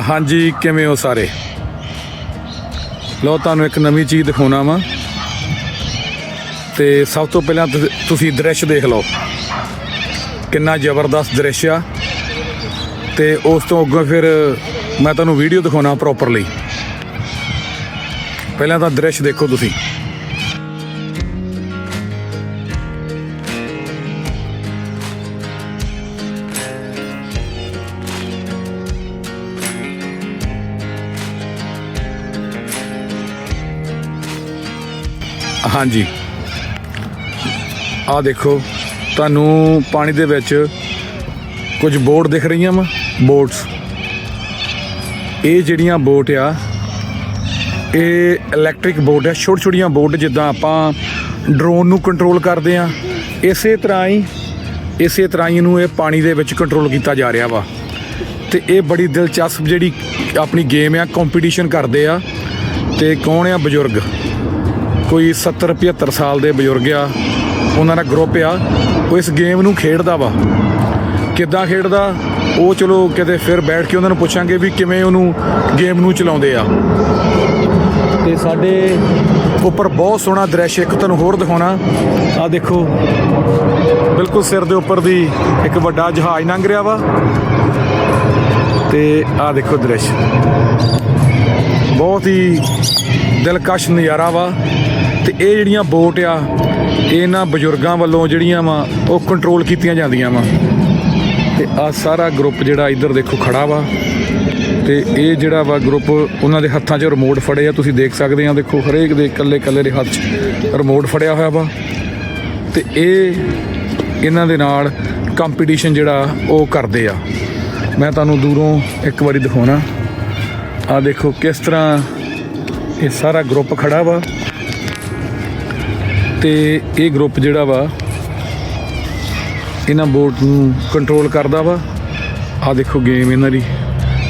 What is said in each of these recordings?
ਹਾਂਜੀ, ਕਿਵੇਂ ਹੋ ਸਾਰੇ? ਲੋ ਤੁਹਾਨੂੰ ਇੱਕ ਨਵੀਂ ਚੀਜ਼ ਦਿਖਾਉਣਾ ਵਾ। ਤੇ ਸਭ ਤੋਂ ਪਹਿਲਾਂ ਤੁਸ- ਤੁਸੀਂ ਦ੍ਰਿਸ਼ ਦੇਖ ਲਓ। ਕਿੰਨਾ ਜ਼ਬਰਦਸਤ ਦ੍ਰਿਸ਼ ਆ। ਤੇ ਉਸ ਤੋਂ ਅੱਗੇ ਫਿਰ ਮੈਂ ਤੁਹਾਨੂੰ ਵੀਡੀਓ ਦਿਖਾਉਣਾ ਪ੍ਰੋਪਰਲੀ ਪਹਿਲਾਂ ਤਾਂ ਦ੍ਰਿਸ਼ ਦੇਖੋ ਤੁਸੀਂ। ਹਾਂਜੀ। ਆ ਦੇਖੋ, ਤੁਹਾਨੂੰ ਪਾਣੀ ਦੇ ਵਿੱਚ ਕੁਝ ਬੋਟ ਦਿਖ ਰਹੀਆਂ ਵਾ, ਬੋਟਸ। ਇਹ ਜਿਹੜੀਆਂ ਬੋਟ ਆ, ਇਹ ਇਲੈਕਟ੍ਰਿਕ ਬੋਟ ਆ ਛੋਟੀ ਛੋਟੀਆਂ ਬੋਟ ਜਿੱਦਾਂ ਆਪਾਂ ਡਰੋਨ ਨੂੰ ਕੰਟਰੋਲ ਕਰਦੇ ਆ। ਇਸੇ ਤਰ੍ਹਾਂ ਹੀ, ਇਸੇ ਤਰ੍ਹਾਂ ਹੀ ਇਹਨੂੰ ਇਹ ਪਾਣੀ ਦੇ ਵਿੱਚ ਕੰਟਰੋਲ ਕੀਤਾ ਜਾ ਰਿਹਾ ਵਾ। ਤੇ ਇਹ ਬੜੀ ਦਿਲਚਸਪ ਜਿਹੜੀ ਆਪਣੀ ਗੇਮ ਆ ਕੰਪੀਟੀਸ਼ਨ ਕਰਦੇ ਆ। ਤੇ ਕੌਣ ਆ ਬਜ਼ੁਰਗ? ਕੋਈ 70 75 ਸਾਲ ਦੇ ਬਜ਼ੁਰਗ ਆ, ਉਹਨਾਂ ਦਾ ਗਰੁੱਪ ਆ, ਉਹ ਇਸ ਗੇਮ ਨੂੰ ਖੇਡਦਾ ਵਾ। ਕਿੱਦਾਂ ਖੇਡਦਾ? ਉਹ ਚਲੋ ਕਿਤੇ ਫਿਰ ਬੈਠ ਕੇ ਉਹਨਾਂ ਨੂੰ ਪੁੱਛਾਂਗੇ ਵੀ ਕਿਵੇਂ ਉਹਨੂੰ ਗੇਮ ਨੂੰ ਚਲਾਉਂਦੇ ਆ। ਤੇ ਸਾਡੇ ਉੱਪਰ ਬਹੁਤ ਸੋਹਣਾ ਦ੍ਰਿਸ਼, ਇੱਕ ਤੁਹਾਨੂੰ ਹੋਰ ਦਿਖਾਉਣਾ। ਆ ਦੇਖੋ, ਬਿਲਕੁਲ ਸਿਰ ਦੇ ਉੱਪਰ ਦੀ ਇੱਕ ਵੱਡਾ ਜਹਾਜ਼ ਲੰਘ ਰਿਹਾ ਵਾ। ਤੇ ਆ ਦੇਖੋ ਦ੍ਰਿਸ਼। ਬਹੁਤ ਹੀ ਦਿਲਕਸ਼ ਨਜ਼ਾਰਾ ਵਾ। ਤੇ ਇਹ ਜਿਹੜੀਆਂ ਬੋਟ ਆ, ਇਹਨਾਂ ਬਜ਼ੁਰਗਾਂ ਵੱਲੋਂ ਜਿਹੜੀਆਂ ਵਾ, ਉਹ ਕੰਟਰੋਲ ਕੀਤੀਆਂ ਜਾਂਦੀਆਂ ਵਾ। ਤੇ ਆ ਸਾਰਾ ਗਰੁੱਪ ਜਿਹੜਾ ਇੱਧਰ ਦੇਖੋ ਖੜਾ ਵਾ। ਤੇ ਇਹ ਜਿਹੜਾ ਵਾ ਗਰੁੱਪ ਉਹਨਾਂ ਦੇ ਹੱਥਾਂ 'ਚ ਰਿਮੋਟ ਫੜੇ ਆ। ਤੁਸੀਂ ਦੇਖ ਸਕਦੇ ਆ, ਦੇਖੋ ਹਰੇਕ ਦੇ ਇਕੱਲੇ ਇਕੱਲੇ ਦੇ ਹੱਥ 'ਚ ਰਿਮੋਟ ਫੜਿਆ ਹੋਇਆ ਵਾ। ਤੇ ਇਹ ਇਹਨਾਂ ਦੇ ਨਾਲ ਕੰਪੀਟੀਸ਼ਨ ਜਿਹੜਾ, ਉਹ ਕਰਦੇ ਆ। ਮੈਂ ਤੁਹਾਨੂੰ ਦੂਰੋਂ ਇੱਕ ਵਾਰੀ ਦਿਖਾਉਣਾ। ਆ ਦੇਖੋ ਕਿਸ ਤਰ੍ਹਾਂ ਇਹ ਸਾਰਾ ਗਰੁੱਪ ਖੜਾ ਵਾ। ਤੇ ਇਹ ਗਰੁੱਪ ਜਿਹੜਾ ਵਾ, ਇਹਨਾਂ ਬੋਟ ਨੂੰ ਕੰਟਰੋਲ ਕਰਦਾ ਵਾ। ਆ ਦੇਖੋ ਗੇਮ ਇਹਨਾਂ ਦੀ।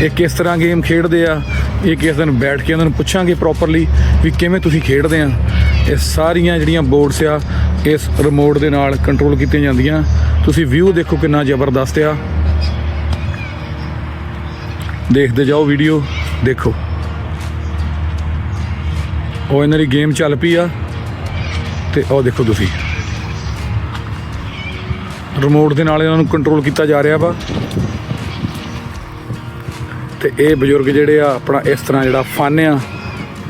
ਇਹ ਕਿਸ ਤਰ੍ਹਾਂ ਗੇਮ ਖੇਡਦੇ ਆ, ਇਹ ਕਿਸ ਦਿਨ ਬੈਠ ਕੇ ਇਹਨਾਂ ਨੂੰ ਪੁੱਛਾਂਗੇ ਪ੍ਰੋਪਰਲੀ ਵੀ ਕਿਵੇਂ ਤੁਸੀਂ ਖੇਡਦੇ ਆ। ਇਹ ਸਾਰੀਆਂ ਜਿਹੜੀਆਂ ਬੋਰਡਸ ਆ, ਇਸ ਰਿਮੋਟ ਦੇ ਨਾਲ ਕੰਟਰੋਲ ਕੀਤੀਆਂ ਜਾਂਦੀਆਂ। ਤੁਸੀਂ ਵਿਊ ਦੇਖੋ ਕਿੰਨਾ ਜ਼ਬਰਦਸਤ ਆ। ਦੇਖਦੇ ਜਾਓ ਵੀਡੀਓ ਦੇਖੋ। ਉਹ ਇਹਨਾਂ ਦੀ ਗੇਮ ਚੱਲ ਪਈ ਆ। ਤੇ ਉਹ ਦੇਖੋ ਤੁਸੀਂ। ਰਿਮੋਟ ਦੇ ਨਾਲ ਇਹਨਾਂ ਨੂੰ ਕੰਟਰੋਲ ਕੀਤਾ ਜਾ ਰਿਹਾ ਵਾ। ਤੇ ਇਹ ਬਜ਼ੁਰਗ ਜਿਹੜੇ ਆ, ਆਪਣਾ ਇਸ ਤਰ੍ਹਾਂ ਜਿਹੜਾ ਫਨ ਆ,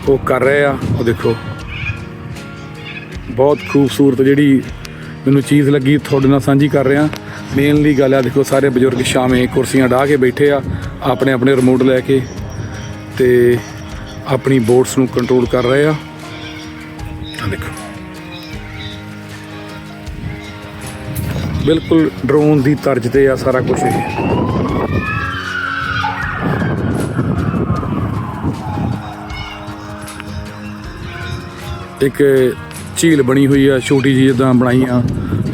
ਉਹ ਕਰ ਰਹੇ ਆ। ਉਹ ਦੇਖੋ। ਬਹੁਤ ਖੂਬਸੂਰਤ ਜਿਹੜੀ ਮੈਨੂੰ ਚੀਜ਼ ਲੱਗੀ, ਤੁਹਾਡੇ ਨਾਲ ਸਾਂਝੀ ਕਰ ਰਿਹਾ। ਮੇਨਲੀ ਗੱਲ ਆ, ਦੇਖੋ ਸਾਰੇ ਬਜ਼ੁਰਗ ਸ਼ਾਮੇ ਕੁਰਸੀਆਂ ਢਾ ਕੇ ਬੈਠੇ ਆ, ਆਪਣੇ ਆਪਣੇ ਰਿਮੋਟ ਲੈ ਕੇ ਤੇ ਆਪਣੀ ਬੋਟਸ ਨੂੰ ਕੰਟਰੋਲ ਕਰ ਰਹੇ ਆ। ਆ ਦੇਖੋ। ਬਿਲਕੁਲ ਡਰੋਨ ਦੀ ਤਰਜ਼ ਤੇ ਆ ਸਾਰਾ ਕੁਝ ਇਹ। ਇੱਕ ਝੀਲ ਬਣੀ ਹੋਈ ਆ, ਛੋਟੀ ਜਿਹੀ ਜਿੱਦਾਂ ਬਣਾਈ ਆ।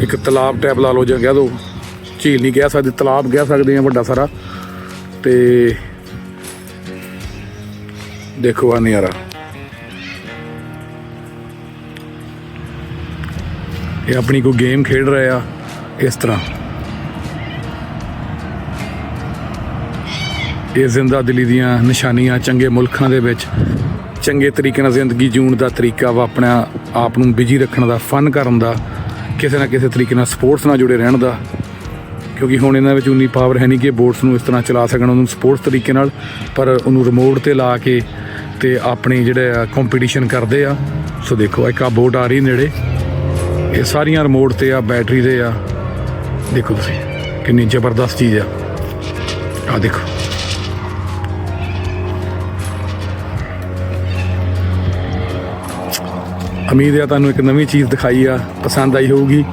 ਇੱਕ ਤਲਾਬ ਟੈਪ ਲਾ ਲਓ ਜਾਂ ਕਹਿ ਦੋ। ਝੀਲ ਨਹੀਂ ਕਹਿ ਸਕਦੇ, ਤਲਾਬ ਕਹਿ ਸਕਦੇ ਆ ਵੱਡਾ ਸਾਰਾ। ਤੇ ਦੇਖੋ ਆ ਨਜ਼ਾਰਾ। ਇਹ ਆਪਣੀ ਕੋਈ ਗੇਮ ਖੇਡ ਰਹੇ ਆ। ਇਸ ਤਰ੍ਹਾਂ। ਇਹ ਜ਼ਿੰਦਾ ਦਿਲੀ ਦੀਆਂ ਨਿਸ਼ਾਨੀਆਂ ਚੰਗੇ ਮੁਲਕਾਂ ਦੇ ਵਿੱਚ ਚੰਗੇ ਤਰੀਕੇ ਨਾਲ ਜ਼ਿੰਦਗੀ ਜਿਉਣ ਦਾ ਤਰੀਕਾ ਵਾ ਆਪਣਾ ਆਪ ਨੂੰ ਬਿਜ਼ੀ ਰੱਖਣ ਦਾ ਫਨ ਕਰਨ ਦਾ, ਕਿਸੇ ਨਾ ਕਿਸੇ ਤਰੀਕੇ ਨਾਲ ਸਪੋਰਟਸ ਨਾਲ ਜੁੜੇ ਰਹਿਣ ਦਾ। ਕਿਉਂਕਿ ਹੁਣ ਇਹਨਾਂ ਵਿੱਚ ਉਨੀ ਪਾਵਰ ਹੈ ਨਹੀਂ ਕਿ ਬੋਟਸ ਨੂੰ ਇਸ ਤਰ੍ਹਾਂ ਚਲਾ ਸਕਣ, ਉਹਨੂੰ ਸਪੋਰਟਸ ਤਰੀਕੇ ਨਾਲ, ਪਰ ਉਹਨੂੰ ਰਿਮੋਟ ਤੇ ਲਾ ਕੇ ਤੇ ਆਪਣੇ ਜਿਹੜੇ ਆ ਕੰਪੀਟੀਸ਼ਨ ਕਰਦੇ ਆ। ਸੋ ਦੇਖੋ, ਇੱਕ ਆ ਬੋਟ ਆ ਰਹੀ ਨੇੜੇ। ਇਹ ਸਾਰੀਆਂ ਰਿਮੋਟ ਤੇ ਆ ਬੈਟਰੀ ਦੇ ਆ। ਦੇਖੋ ਤੁਸੀਂ, ਕਿੰਨੀ ਜ਼ਬਰਦਸਤ ਚੀਜ਼ ਆ। ਆ ਦੇਖੋ। ਉਮੀਦ ਹੈ ਤੁਹਾਨੂੰ ਇੱਕ ਨਵੀਂ ਚੀਜ਼ ਦਿਖਾਈ ਆ, ਪਸੰਦ ਆਈ ਹੋਊਗੀ।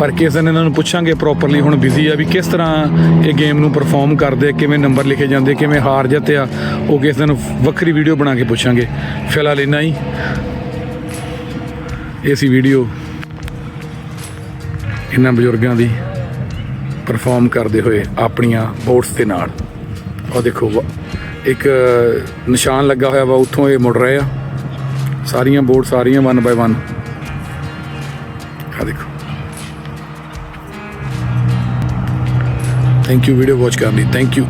ਪਰ ਕਿਸ ਦਿਨ ਇਹਨਾਂ ਨੂੰ ਪੁੱਛਾਂਗੇ ਪ੍ਰੋਪਰਲੀ ਹੁਣ ਬਿਜ਼ੀ ਆ ਵੀ ਕਿਸ ਤਰ੍ਹਾਂ ਇਹ ਗੇਮ ਨੂੰ ਪਰਫਾਰਮ ਕਰਦੇ ਕਿਵੇਂ ਨੰਬਰ ਲਿਖੇ ਜਾਂਦੇ, ਕਿਵੇਂ ਹਾਰ ਜਿੱਤ ਆ, ਉਹ ਕਿਸ ਦਿਨ ਵੱਖਰੀ ਵੀਡੀਓ ਬਣਾ ਕੇ ਪੁੱਛਾਂਗੇ। ਫਿਲਹਾਲ ਇੰਨਾ ਹੀ। ਇਹ ਸੀ ਵੀਡੀਓ ਇਹਨਾਂ ਬਜ਼ੁਰਗਾਂ ਦੀ। ਪਰਫਾਰਮ ਕਰਦੇ ਹੋਏ ਆਪਣੀਆਂ ਬੋਟਸ ਦੇ ਨਾਲ। ਉਹ ਦੇਖੋ, ਵਾ- ਇੱਕ ਨਿਸ਼ਾਨ ਲੱਗਾ ਹੋਇਆ ਵਾ, ਉੱਥੋਂ ਇਹ ਮੁੜ ਰਹੇ ਆ। ਸਾਰੀਆਂ ਬੋਰਡਸ ਆ ਰਹੀਆਂ ਵਨ ਬਾਏ ਵਨ ਆ ਦੇਖੋ। ਥੈਂਕ ਯੂ ਵੀਡੀਓ ਵਾਚ ਕਰਨ ਲਈ। Thank you